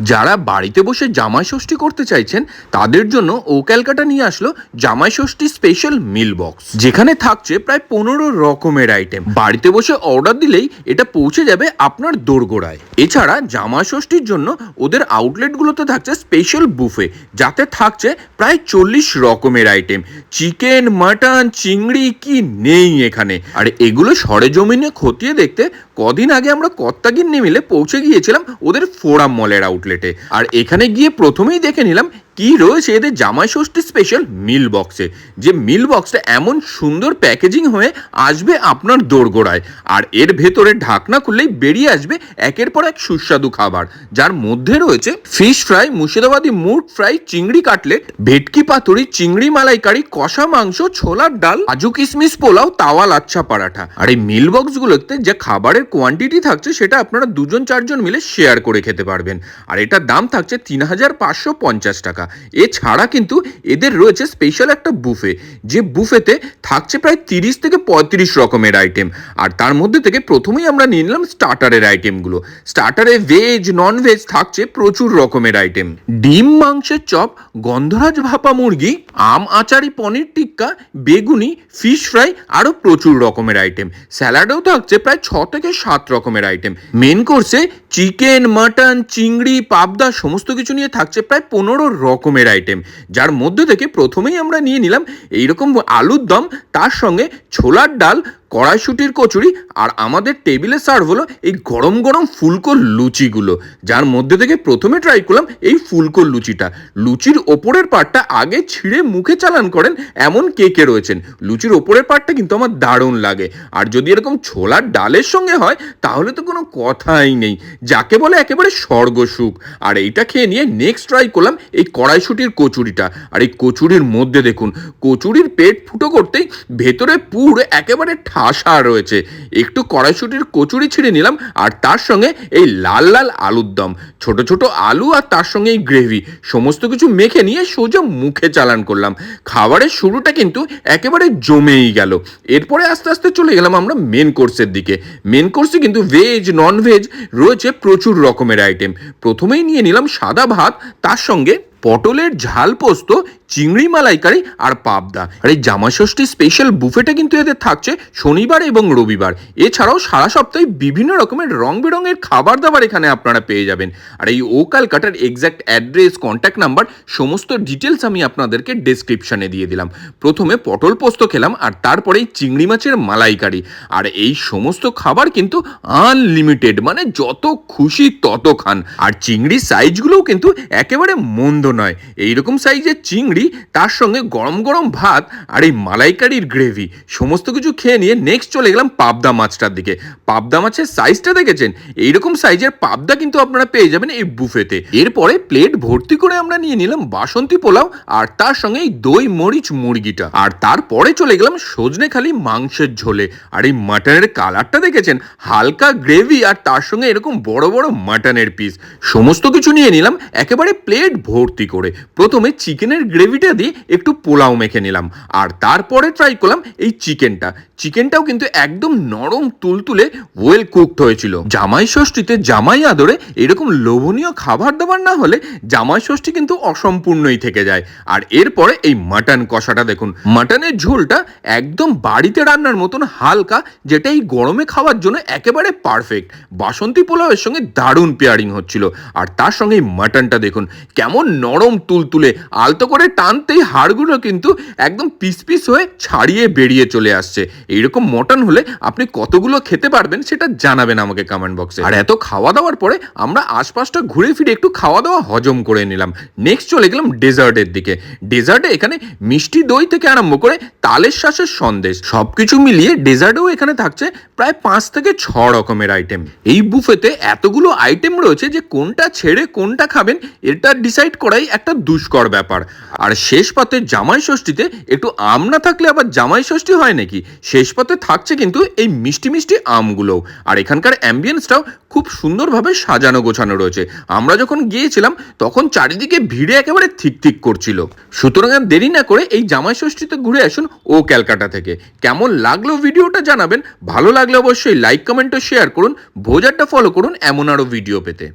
যারা বাড়িতে বসে জামাই ষষ্ঠী করতে চাইছেন, তাদের জন্য ও ক্যালকাটা নিয়ে আসলো জামাই ষষ্ঠী স্পেশাল মিল বক্স যেখানে থাকছে প্রায় পনেরো রকমের আইটেম বাড়িতে বসে অর্ডার দিলেই এটা পৌঁছে যাবে আপনার দোরগোড়ায়। এছাড়া জামাই ষষ্ঠীর জন্য ওদের আউটলেটগুলোতে থাকছে স্পেশাল বুফে যাতে থাকছে প্রায় চল্লিশ রকমের আইটেম চিকেন মাটন চিংড়ি, কি নেই এখানে। আর এগুলো সরেজমিনে খতিয়ে দেখতে কদিন আগে আমরা কত্তাগিন্নি মিলে পৌঁছে গিয়েছিলাম ওদের ফোরাম মলের আউটলেটে আর এখানে গিয়ে প্রথমেই দেখে নিলাম কি রয়েছে? এদের জামাই ষষ্ঠী স্পেশাল মিল বক্সে যে মিল বক্সটা এমন সুন্দর প্যাকেজিং হয়ে আসবে আপনার দোরগোড়ায়। আর এর ভেতরে ঢাকনা খুললেই বেরিয়ে আসবে একের পর এক সুস্বাদু খাবার। যার মধ্যে রয়েছে ফিশ ফ্রাই মুর্শিদাবাদী মুড ফ্রাই চিংড়ি কাটলেট, ভেটকি পাতুরি, চিংড়ি মালাইকারি, কষা মাংস, ছোলার ডাল, কাজু কিশমিশ পোলাও তাওয়া লাচ্ছা পরাঠা। আর এই মিল বক্সগুলোতে যে খাবারের কোয়ান্টিটি থাকছে সেটা আপনারা দুজন চারজন মিলে শেয়ার করে খেতে পারবেন। আর এটার দাম থাকছে তিন হাজার পাঁচশো পঞ্চাশ টাকা। এছাড়া কিন্তু এদের রয়েছে স্পেশাল একটা বুফে যে বুফেতে থাকছে প্রায় তিরিশ থেকে পঁয়ত্রিশ রকমের আইটেম আর তার মধ্যে থেকে প্রথমেই আমরা নিয়ে নিলাম স্টার্টারের আইটেমগুলো স্টার্টারে ভেজ নন ভেজ থাকছে প্রচুর রকমের আইটেম ডিম, মাংসের চপ, গন্ধরাজ ভাপা মুরগি, আম, আচারি, পনির, টিক্কা, বেগুনি ফিশ ফ্রাই আরও প্রচুর রকমের আইটেম স্যালাডেও থাকছে প্রায় ছ থেকে সাত রকমের আইটেম মেন কোর্সে চিকেন মাটন চিংড়ি, পাবদা, সমস্ত কিছু নিয়ে থাকছে প্রায় পনেরো রকমের আইটেম যার মধ্যে থেকে প্রথমেই আমরা নিয়ে নিলাম এইরকম আলুর দম, তার সঙ্গে ছোলার ডাল কড়াইশুটির কচুরি আর আমাদের টেবিলে সার্ভ হলো এই গরম গরম ফুলকো লুচিগুলো। যার মধ্যে থেকে প্রথমে ট্রাই করলাম এই ফুলকো লুচিটা। লুচির ওপরের পার্টটা আগে ছিঁড়ে মুখে চালান করেন এমন কে কে রয়েছেন। লুচির ওপরের পার্টটা কিন্তু আমার দারুণ লাগে। আর যদি এরকম ছোলার ডালের সঙ্গে হয়, তাহলে তো কোনো কথাই নেই। যাকে বলে একেবারে স্বর্গসুখ। আর এইটা খেয়ে নিয়ে নেক্সট ট্রাই করলাম এই কড়াইশুটির কচুরিটা। আর এই কচুরির মধ্যে দেখুন, কচুরির পেট ফুটো করতেই ভেতরে পুর একেবারে ঠাসা রয়েছে। একটু কড়াইশুটির কচুরি ছিঁড়ে নিলাম, আর তার সঙ্গে এই লাল লাল আলুর দম। ছোট ছোট আলু আর তার সঙ্গে এই গ্রেভি। সমস্ত কিছু মেখে নিয়ে সোজা মুখে চালান করলাম। খাবারের শুরুটা কিন্তু একেবারে জমেই গেল। এরপরে আস্তে আস্তে চলে গেলাম আমরা মেন কোর্সের দিকে। মেন কোর্সে কিন্তু ভেজ নন ভেজ রয়েছে প্রচুর রকমের আইটেম প্রথমেই নিয়ে নিলাম সাদা ভাত, তার সঙ্গে পটলের ঝাল পোস্ত, চিংড়ি মালাইকারি আর পাবদা। আর এই জামা ষষ্ঠী স্পেশাল বুফেটা কিন্তু এদের থাকছে শনিবার এবং রবিবার। এছাড়াও সারা সপ্তাহে বিভিন্ন রকমের রং বেরঙের খাবার দাবার এখানে আপনারা পেয়ে যাবেন। আর এই ও কালকাটার এক্স্যাক্ট অ্যাড্রেস কন্ট্যাক্ট নাম্বার সমস্ত ডিটেলস আমি আপনাদেরকে ডেসক্রিপশনে দিয়ে দিলাম। প্রথমে পটল পোস্ত খেলাম আর তারপরে চিংড়ি মাছের মালাইকারি। আর এই সমস্ত খাবার কিন্তু আনলিমিটেড মানে যত খুশি তত খান। আর চিংড়ির সাইজগুলোও কিন্তু একেবারে মন্দ নয়। এইরকম সাইজের চিংড়ি, তার সঙ্গে গরম গরম ভাত আর এই মালাইকারির গ্রেভি, সমস্ত কিছু খেয়ে নিয়ে নেক্সট চলে গেলাম পাবদা মাছটার দিকে। পাবদা মাছের সাইজটা দেখেছেন? এইরকম সাইজের পাবদা কিন্তু আপনারা পেয়ে যাবেন এই বুফেতে। এরপরে প্লেট ভর্তি করে আমরা নিয়ে নিলাম বাসন্তী পোলাও আর তার সঙ্গে এই দই মরিচ মুরগিটা। আর তারপরে চলে গেলাম সজনে খালি মাংসের ঝোলে। আর এই মাটনের কালারটা দেখেছেন? হালকা গ্রেভি আর তার সঙ্গে এরকম বড় বড় মাটনের পিস সমস্ত কিছু নিয়ে নিলাম। একেবারে প্লেট ভর্তি করে। প্রথমে চিকেনের গ্রেভিটা দিয়ে একটু পোলাও মেখে নিলাম। আর তারপরে ট্রাই করলাম এই চিকেনটা। চিকেনটাও কিন্তু একদম নরম তুলতুলে ওয়েল কুকড হয়েছিল। জামাই ষষ্ঠীতে জামাই আদরে এরকম লোভনীয় খাবার দাবার না হলে জামাই ষষ্ঠী কিন্তু অসম্পূর্ণই থেকে যায়। আর এরপরে এই মাটন কষাটা দেখুন। মাটনের ঝোলটা একদম বাড়িতে রান্নার মতন হালকা, যেটা এই গরমে খাওয়ার জন্য একেবারে পারফেক্ট বাসন্তী পোলাওয়ের সঙ্গে দারুণ পেয়ারিং হচ্ছিল। আর তার সঙ্গে এই মাটনটা দেখুন। কেমন নরম তুলতুলে আলতো করে টানতেই হাড়গুলো কিন্তু একদম পিস পিস হয়ে ছাড়িয়ে বেরিয়ে চলে আসছে। এইরকম মটন হলে আপনি কতগুলো খেতে পারবেন সেটা জানাবেন আমাকে কমেন্ট বক্সে আর এত খাওয়া দাওয়ার পরে আমরা আশপাশটা ঘুরে ফিরে একটু খাওয়া দাওয়া হজম করে নিলাম। নেক্সট চলে গেলাম ডেজার্টের দিকে। ডেজার্টে এখানে মিষ্টি দই থেকে আরম্ভ করে তালের শ্বাসের সন্দেশ সবকিছু মিলিয়ে ডেজার্টেও এখানে থাকছে প্রায় পাঁচ থেকে ছ রকমের আইটেম এই বুফেতে এতগুলো আইটেম রয়েছে যে কোনটা ছেড়ে কোনটা খাবেন, এটা ডিসাইড করাই একটা দুষ্কর ব্যাপার। আর শেষ পাতে জামাই ষষ্ঠীতে একটু আম না থাকলে আবার জামাই ষষ্ঠী হয় নাকি? শেষ পাতে থাকছে কিন্তু এই মিষ্টি মিষ্টি আমগুলোও। আর এখানকার অ্যাম্বিয়েন্সটাও খুব সুন্দরভাবে সাজানো গোছানো রয়েছে। আমরা যখন গিয়েছিলাম, তখন চারিদিকে ভিড়ে একেবারে থিক থিক করছিল। সুতরাং আর দেরি না করে এই জামাই ষষ্ঠীতে ঘুরে আসুন ও ক্যালকাটা থেকে। কেমন লাগল ভিডিওটা জানাবেন, ভালো লাগলে অবশ্যই লাইক কমেন্ট ও শেয়ার করুন ভোজারটা ফলো করুন এমন আরও ভিডিও পেতে।